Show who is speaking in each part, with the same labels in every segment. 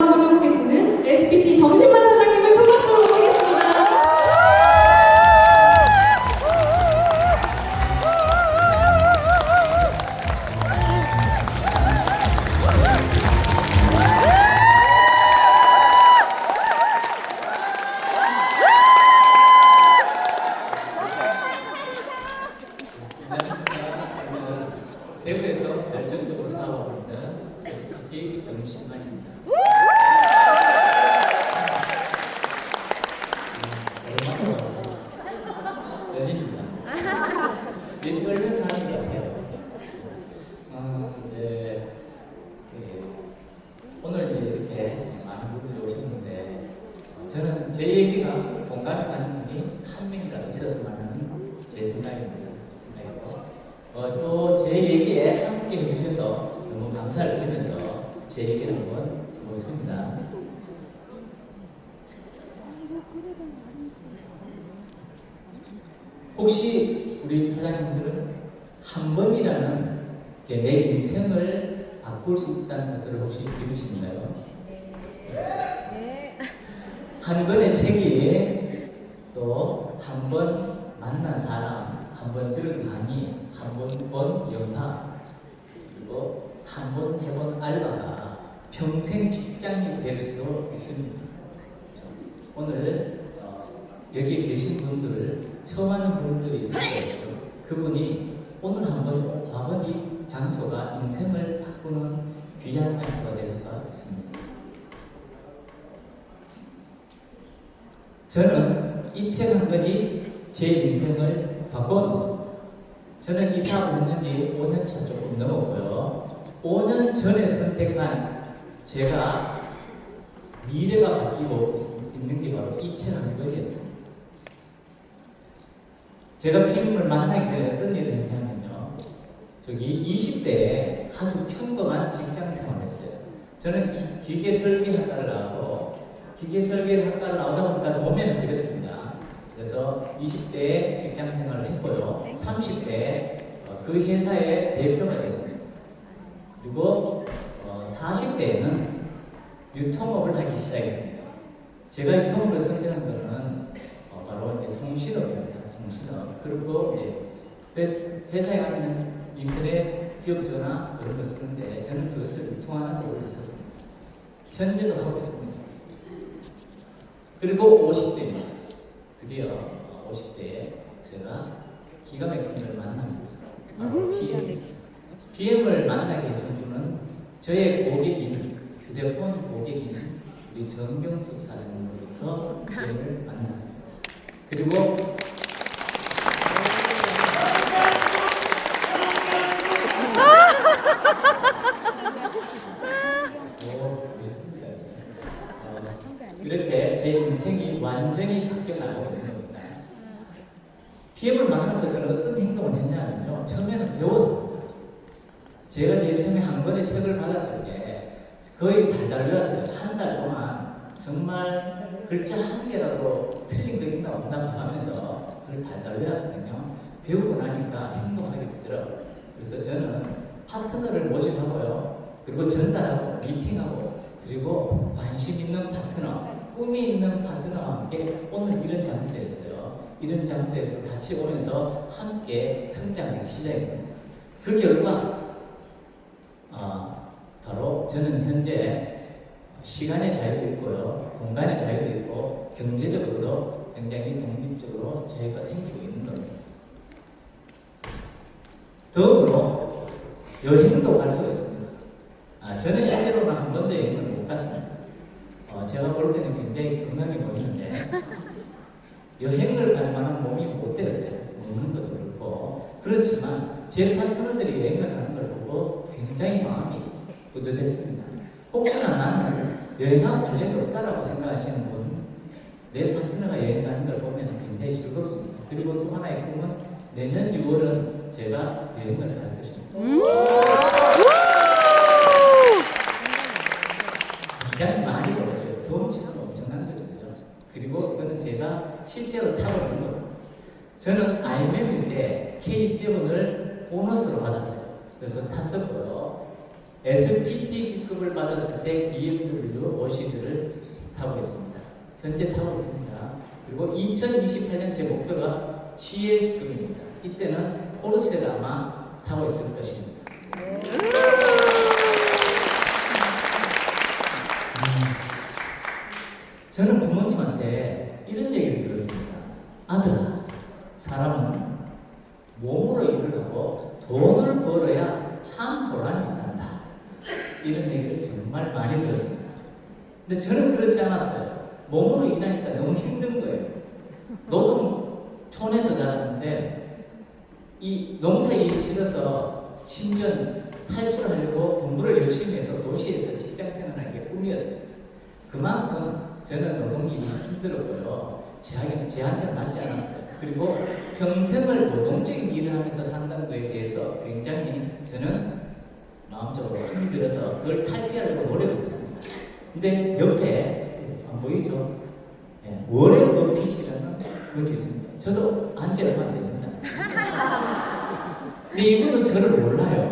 Speaker 1: 하고 계시는 SPT 정신만
Speaker 2: 보겠습니다. 혹시 우리 사장님들은 한 번이라는 내 인생을 바꿀 수 있다는 것을 혹시 믿으시나요? 한 권의 책이 또 한 번 만난 사람, 한 번 들은 강의, 한 번 본 영화, 그리고 한 번 해본 알바가 평생 직장이 될 수도 있습니다. 오늘 어, 여기에 계신 분들을 처음 하는 분들이 있을 거예요. 그분이 오늘 한번 이 장소가 인생을 바꾸는 귀한 장소가 될 수가 있습니다. 저는 이 책 한 권이 제 인생을 바꿔놓습니다. 저는 이 사업을 했는지 5년 차 조금 넘었고요. 5년 전에 선택한 제가 미래가 바뀌고 있- 있는 게 바로 이책한 권이었습니다. 제가 피디님을 만나기 전에 어떤 일을 했냐면요. 저기 20대에 아주 평범한 직장 생활을 했어요. 저는 기, 기계 설계학과를 나오고 기계 설계학과를 나오다 보니까 도면을 그렸습니다. 그래서 20대에 직장 생활을 했고요. 30대에 어, 그 회사의 대표가 됐습니다. 그리고 어, 40대에는 유통업을 하기 시작했습니다. 제가 유통업을 선택한 것은 어, 바로 이제 통신업입니다. 통신업. 그리고 이제 회사, 회사 에 가면은 인터넷 기업 전화 이런 걸 쓰는데 저는 그것을 유통하는 일을 했었습니다. 현재도 하고 있습니다. 그리고 50대입니다. 드디어 50대에 제가 기가 막힌 걸 만납니다. 바로 BM. BM을 만나게 해준 분은 저의 고객인, 휴대폰 고객인 우리 정경숙 사장님으로부터 BM을 만났습니다. 그리고. 어, 이렇게 제 인생이 완전히 바뀌어 나가고 있는 겁니다. PM을 만나서 저는 어떤 행동을 했냐면요. 처음에는 배웠습니다. 제가 제일 처음에 한 권의 책을 받았을 때 거의 달달 외웠어요. 한 달 동안 정말 글자 한 개라도 틀린 거 있나 없나 봐가면서 그걸 달달 외웠거든요. 배우고 나니까 행동하게 되더라고요. 그래서 저는 파트너를 모집하고요. 그리고 전달하고 미팅하고 그리고 관심 있는 파트너, 꿈이 있는 파트너와 함께 오늘 이런 장소에서요. 이런 장소에서 같이 오면서 함께 성장하기 시작했습니다. 그 결과 저는 현재 시간의 자유도 있고요, 공간의 자유도 있고 경제적으로도 굉장히 독립적으로 저희가 생기고 있는 겁니다. 다음으로 여행도 갈 수가 있습니다. 아, 저는 실제로는 한 번도 여행을 못 갔습니다. 어, 제가 볼 때는 굉장히 건강해 보이는데 여행을 갈 만한 몸이 못 되었어요. 먹는 것도 그렇고 그렇지만 제 파트너들이 여행을 가는 걸 보고 굉장히 마음이 뿌듯했습니다. 혹시나 나는 여행하고 관련이 없다라고 생각하시는 분, 내 파트너가 여행 가는 걸 보면 굉장히 즐겁습니다. 그리고 또 하나의 꿈은 내년 6월은 제가 여행을 갈 것입니다. 굉장히 많이 벌어져요. 덩치가 엄청난 거죠. 그리고 이거는 제가 실제로 타고 있는 겁니다. 저는 IMM일 때 K7을 보너스로 받았어요. 그래서 탔었고요. SPT 직급을 받았을 때 BMW 5시리즈를 타고 있습니다. 현재 타고 있습니다. 그리고 2028년 제 목표가 CL 직급입니다. 이때는 포르쉐를 아마 타고 있을 것입니다. 음, 저는 부모님한테 이런 얘기를 들었습니다. 아들아, 사람은 몸으로 일을 하고 돈을 벌어야 참 보람이 있단다. 이런 얘기를 정말 많이 들었습니다. 근데 저는 그렇지 않았어요. 몸으로 일하니까 너무 힘든 거예요. 노동촌에서 자랐는데 이 농사 일이 싫어서 심지어 탈출하려고 공부를 열심히 해서 도시에서 직장 생활하는 게 꿈이었어요. 그만큼 저는 노동일이 힘들었고요. 제한테, 제한테는 맞지 않았어요. 그리고 평생을 노동적인 일을 하면서 산다는 것에 대해서 굉장히 저는 마음적으로 힘이 들어서 그걸 탈피하려고 노력을 했습니다. 근데 옆에 안 보이죠? 예, 워렌 버핏이라는 분이 있습니다. 저도 안지 얼마 안 됩니다. 근데 이분은 저를 몰라요.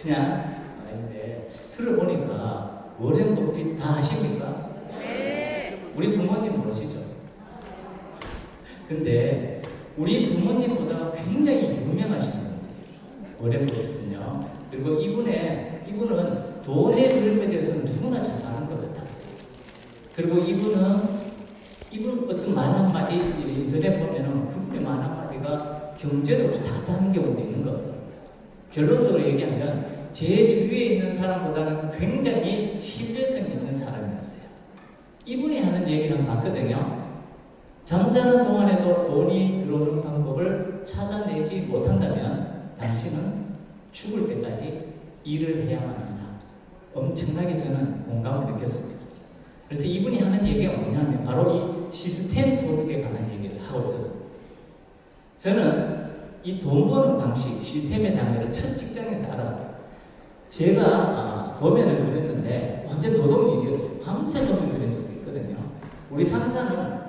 Speaker 2: 그냥 아닌데 들어보니까 워렌 버핏 다 아십니까? 우리 부모님 모르시죠? 근데 우리 부모님보다 굉장히 유명하신 분들 워렌 버핏은요. 그리고 이분의 이분은 돈의 흐름에 대해서 누구나 잘 아는 것 같았어요. 그리고 이분은 이분 어떤 말 한마디 인터넷 보면은 그분의 말 한마디가 경제적으로 다 경우도 있는 것 같아요. 결론적으로 얘기하면 제 주위에 있는 사람보다는 굉장히 신뢰성 있는 사람이었어요. 이분이 하는 얘기를 한번 봤거든요. 잠자는 동안에도 돈이 들어오는 방법을 찾아내지 못한다면 당신은 죽을 때까지 일을 해야만 한다. 엄청나게 저는 공감을 느꼈습니다. 그래서 이분이 하는 얘기가 뭐냐면 바로 이 시스템 소득에 관한 얘기를 하고 있었습니다. 저는 이 돈 버는 방식, 대한 것을 첫 직장에서 알았어요. 제가 아, 도면을 그렸는데 완전 노동 일이었어요. 밤새 도면 그린 적도 있거든요. 우리 상사는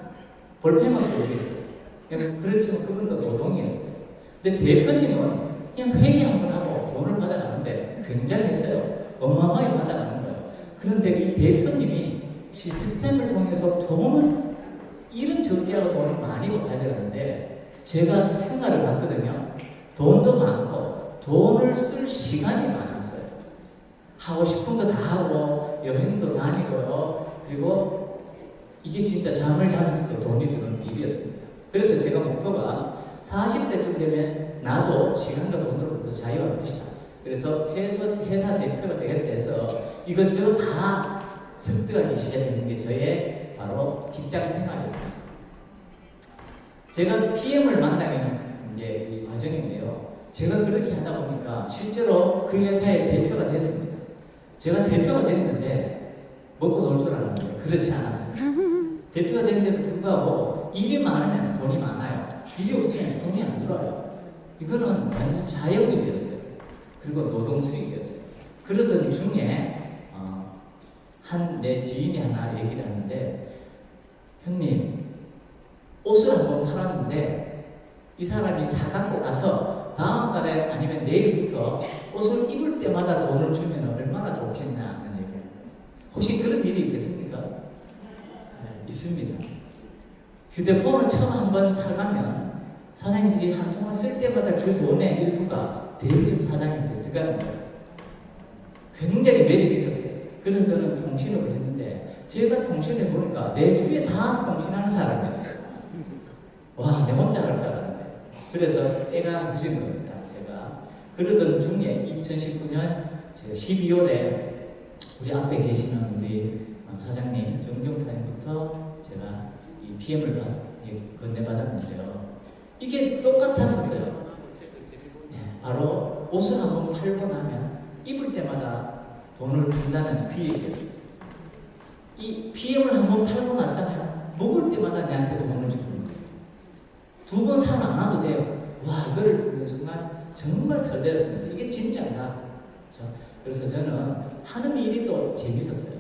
Speaker 2: 볼펜만 그리겠어요. 그렇지만 그분도 노동이었어요. 근데 대표님은 그냥 회의 한 번 하고 돈을 받아가는데 굉장했어요. 어마어마하게 받아가는 거예요. 그런데 이 대표님이 시스템을 통해서 돈을 일은 적게 하고 돈을 많이 가져가는데 제가 생각을 봤거든요. 돈도 많고 돈을 쓸 시간이 많았어요. 하고 싶은 거 다 하고 여행도 다니고요. 그리고 이게 진짜 잠을 자면서도 돈이 드는 일이었습니다. 그래서 제가 목표가 40대쯤 되면 나도 시간과 돈으로부터 자유할 것이다. 그래서 회사, 회사 대표가 되겠다 해서 이것저것 다 습득하기 시작했는 게 저의 바로 직장 생활이었습니다. 제가 PM을 만나는 이제 이 과정인데요. 제가 그렇게 하다 보니까 실제로 그 회사의 대표가 됐습니다. 제가 대표가 됐는데 먹고 놀 줄 알았는데 그렇지 않았어요. 대표가 됐는데도 불구하고 일이 많으면 돈이 많아요. 일이 없으면 돈이 안 들어요. 이거는 완전 자영업이었어요. 그리고 노동 수익이었어요. 그러던 중에 어, 한내 지인이 하나 얘기를 하는데 형님 옷을 한번 팔았는데 이 사람이 사갖고 가서 다음 달에 아니면 내일부터 옷을 입을 때마다 돈을 주면 얼마나 좋겠냐 하는 얘기를 혹시 그런 일이 있겠습니까? 네, 있습니다. 휴대폰을 처음 한번 사가면 사장님들이 한 통을 쓸 때마다 그 돈의 일부가 대리점 사장님한테 들어가는 거예요. 굉장히 매력이 있었어요. 그래서 저는 통신업을 했는데 제가 통신을 보니까 내 주위에 다 통신하는 사람이었어요. 와, 내 혼자 할 줄 알았는데. 그래서 때가 늦은 겁니다. 제가 그러던 중에 2019년 12월에 우리 앞에 계시는 우리 사장님 정경사님부터 제가 이 PM을 받, 예, 건네받았는데요. 이게 똑같았었어요. 예, 바로 옷을 한번 팔고 나면 입을 때마다 돈을 준다는 그 얘기였어요. 이 PM을 한번 팔고 났잖아요. 먹을 때마다 내한테 돈을 주는 거예요. 두 번 사면 안 와도 돼요. 와, 이거를 듣는 순간 정말 설레었습니다. 이게 진짜인가? 그래서 저는 하는 일이 또 재밌었어요.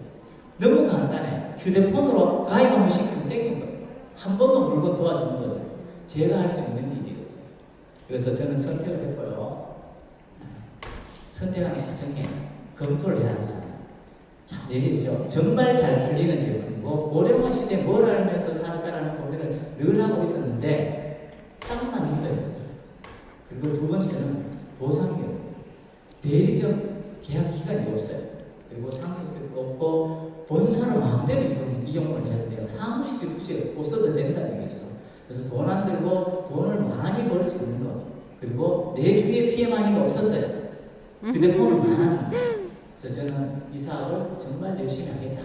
Speaker 2: 너무 간단해. 휴대폰으로 가입 한번 시키면 땡긴 거예요. 한 번만 물건 도와주는 거죠. 제가 할 수 있는 일이었어요. 그래서 저는 선택을 했고요. 선택하는 과정에 검토를 해야 되잖아요. 자, 얘기했죠. 정말 잘 팔리는 제품이고 고령화 시대에 뭘 알면서 살까라는 고민을 늘 하고 있었는데 딱 맞는 거였어요. 그리고 두 번째는 보상이었어요. 대리적 계약 기간이 없어요. 그리고 상속도 없고 본사는 마음대로 이동, 이용을 해야 돼요. 사무실이 굳이 없어도 된다는 얘기죠. 그래서 돈 안 들고 돈을 많이 벌 수 있는 것. 그리고 내 주위에 피해 많이가 없었어요. 휴대폰은 많았는데. 그래서 저는 이 사업을 정말 열심히 하겠다.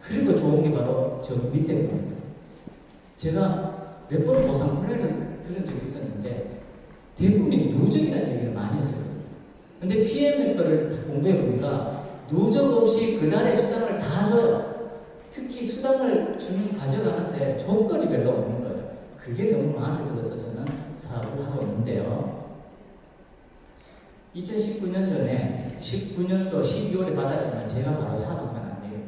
Speaker 2: 그리고 좋은 게 바로 저 밑에 겁니다. 제가 몇 번 보상 분해를 들은 적이 있었는데 대부분이 누적이라는 얘기를 많이 했어요. 근데 PM의 거를 공부해 보니까 누적 없이 그날의 수당을 다 줘요. 특히 수당을 주는 가져가는데 조건이 별로 없는 거예요. 그게 너무 마음에 들어서 저는 사업을 하고 있는데요. 2019년 전에 19년도 12월에 받았지만 제가 바로 사업한 건 아니에요.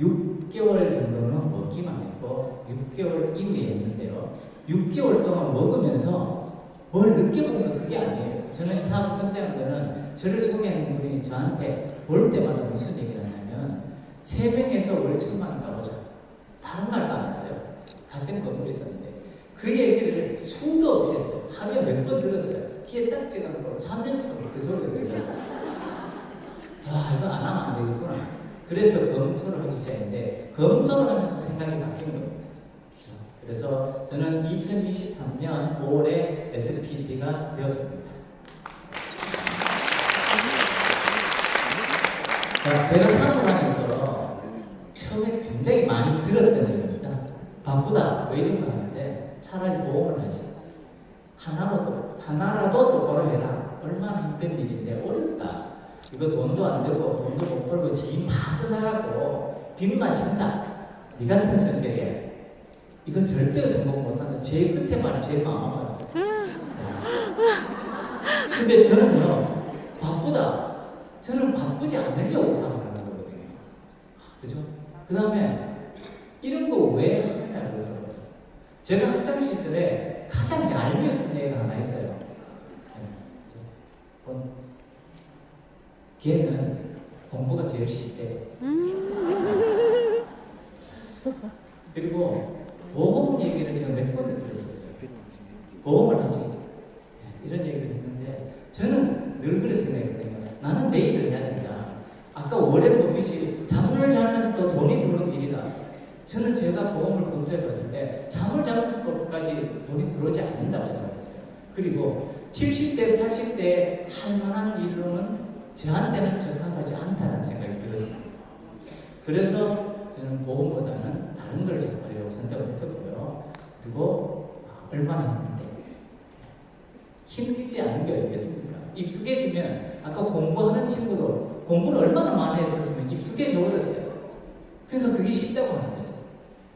Speaker 2: 6개월 정도는 먹기만 했고 6개월 이후에 했는데요. 6개월 동안 먹으면서 뭘 느껴본 건 그게 아니에요. 저는 이 사업 선택한 거는 저를 소개하는 분이 저한테 볼 때마다 무슨 얘기를 하냐면 세 명에서 월 천만 원 가보자. 다른 말도 안 했어요. 같은 건물에 있었는데 그 얘기를 수도 없이 했어요. 하루에 몇 번 들었어요. 귀에 딱 찍어갖고 자면서도 그 소리가 들렸어요. 와 이거 안 하면 안 되겠구나. 그래서 검토를 하기 시작했는데 검토를 하면서 생각이 바뀐 겁니다. 그래서 저는 2023년 5월에 SPD가 되었습니다. 자, 제가 사업을 하면서 처음에 굉장히 많이 들었던 얘기입니다. 바쁘다, 차라리 보험을 하지. 하나라도, 하나라도 똑바로 해라. 얼마나 힘든 일인데 어렵다. 이거 돈도 안 되고 돈도 못 벌고 지인 다 떠나가고 빚만 진다. 네 같은 성격에 이거 절대로 성공 못 한다. 제일 끝에 말이 제일 마음 아팠어요. 근데 저는요 바쁘다. 저는 바쁘지 않으려고 사업을 하는 거거든요. 그죠? 그 다음에 이런 거왜 하느냐 그러더라고요. 제가 학창 시절에 가장 얄미웠던 얘기가 하나 있어요. 어, 걔는 공부가 제일 쉽대. 그리고 보험 얘기를 제가 몇 번을 들었었어요. 보험을 하지. 네, 이런 얘기를 했는데 저는 늘 그렇게 생각했거든요. 나는 내 일을 해야 된다. 아까 워렌 버핏이 잠을 자면서도 돈이 들어오는 일이다. 저는 제가 보험을 검토해 봤을 때 잠 들어오지 않는다고 생각했어요. 그리고 70대, 80대 할 만한 일로는 저한테는 적합하지 않다는 생각이 들었습니다. 그래서 저는 보험보다는 다른 걸 접하려고 선택을 했었고요. 그리고 아, 얼마나 힘든데 힘들지 않은 게 어디겠습니까? 익숙해지면 아까 공부하는 친구도 공부를 얼마나 많이 했었으면 익숙해져 버렸어요. 그러니까 그게 쉽다고 하는 거죠.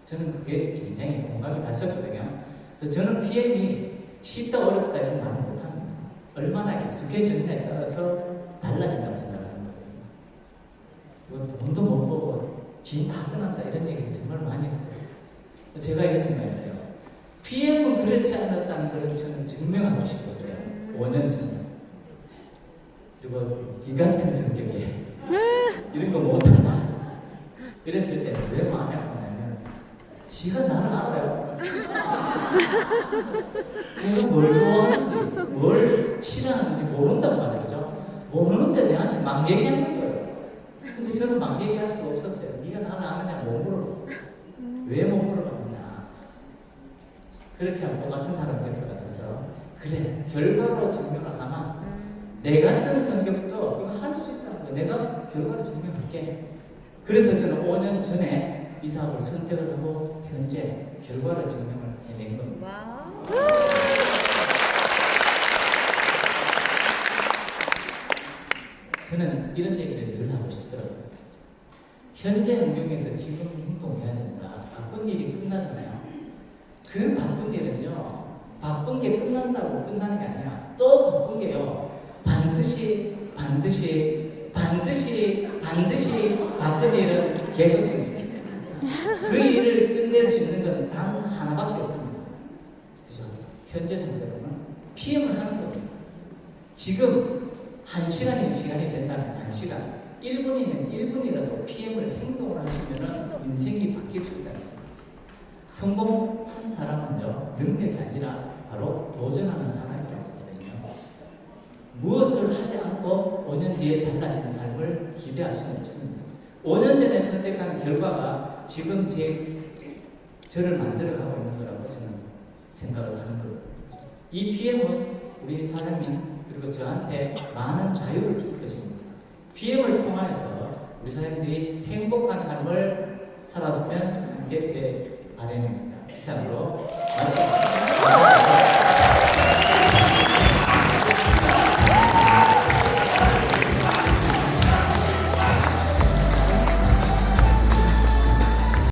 Speaker 2: 저는 그게 굉장히 공감이 갔었거든요. 그래서 저는 PM이 쉽다 어렵다 이런 말을 못합니다. 얼마나 익숙해졌냐에 따라서 달라진다고 생각하는. 이건 돈도 못 벌고 진다 떠난다 이런 얘기를 정말 많이 했어요. 제가 이렇게 생각했어요. PM은 그렇지 않았다는 걸 저는 증명하고 싶었어요. 5년 전에. 그리고 네 같은 성격에 이런 거 못한다. 이랬을 때 왜 마음이 아팠냐면 지가 나를 알아요. 내가 뭘 좋아하는지, 뭘 싫어하는지 모른단 말이죠. 모르는데 내한테 막 얘기하는 거예요. 근데 저는 막 얘기할 수가 없었어요. 네가 나를 아느냐 못 물어봤어요. 왜 못 물어봤느냐. 그렇게 하면 똑같은 사람 될 것 같아서 그래 결과로 증명을 하나 내 같은 성격도 이거 할 수 있다는 거 내가 결과로 증명할게. 그래서 저는 5년 전에 이 사업을 선택을 하고 현재 결과로 증명을 해낸 겁니다. 저는 이런 얘기를 늘 하고 싶더라고요. 현재 환경에서 지금 행동해야 된다. 바쁜 일이 끝나잖아요. 그 바쁜 일은요, 바쁜 게 끝난다고 끝나는 게 아니야. 또 바쁜 게요, 반드시, 반드시, 반드시, 반드시 바쁜 일은 계속. 그 일을 끝낼 수 있는 건단 하나밖에 없습니다. 그죠? 현재 상태로는 PM을 하는 겁니다. 지금 한 시간이 시간이 된다면 한 시간, 1분이면 1분이라도 PM을 행동을 하시면 인생이 바뀔 수 겁니다. 성공한 사람은요, 능력이 아니라 바로 도전하는 사람이라고 하거든요. 무엇을 하지 않고 5년 뒤에 달라지는 삶을 기대할 수는 없습니다. 5년 전에 선택한 결과가 지금 제 저를 만들어 가고 있는 거라고 저는 생각을 하는 거거든요. 이 PM은 우리 사장님 그리고 저한테 많은 자유를 줄 것입니다. PM을 통하여서 우리 사장님들이 행복한 삶을 살았으면 하는 게 제 바람입니다. 이상으로 마치겠습니다.